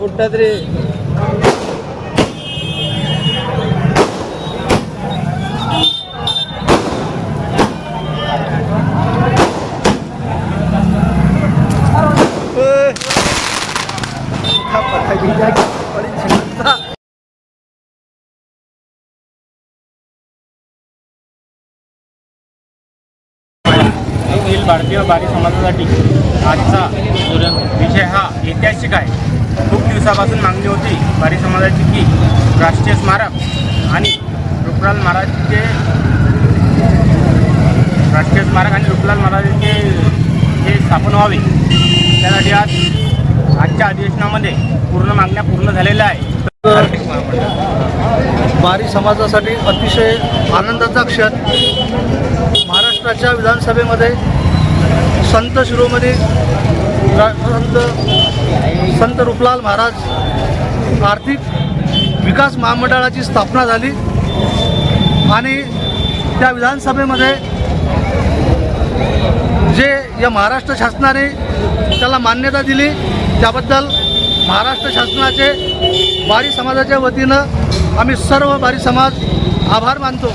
ಕೊಟ್ಟಾದ್ರೆ भारतीय बारी समाजासाठी आजचा विषय हा ऐतिहासिक आहे. खूप दिवसापासून मागणी होती बारी समाजाची की राष्ट्रीय स्मारक आणि रुपलाल महाराजचे राष्ट्रीय स्मारक आणि रुपलाल महाराजांचे हे स्थापन व्हावे. त्यासाठी आज आजच्या अधिवेशनामध्ये पूर्ण मागण्या पूर्ण झालेल्या आहे बारी समाजासाठी अतिशय आनंदाचा क्षण. महाराष्ट्राच्या विधानसभेमध्ये संत शिरोमणी संत संत रूपलाल महाराज आर्थिक विकास महामंडळाची स्थापना झाली. आणि त्या विधानसभेमध्ये जे या महाराष्ट्र शासनाने त्याला मान्यता दिली त्याबद्दल महाराष्ट्र शासनाचे बारी समाजाच्या वतीनं आम्ही सर्व बारी समाज आभार मानतो.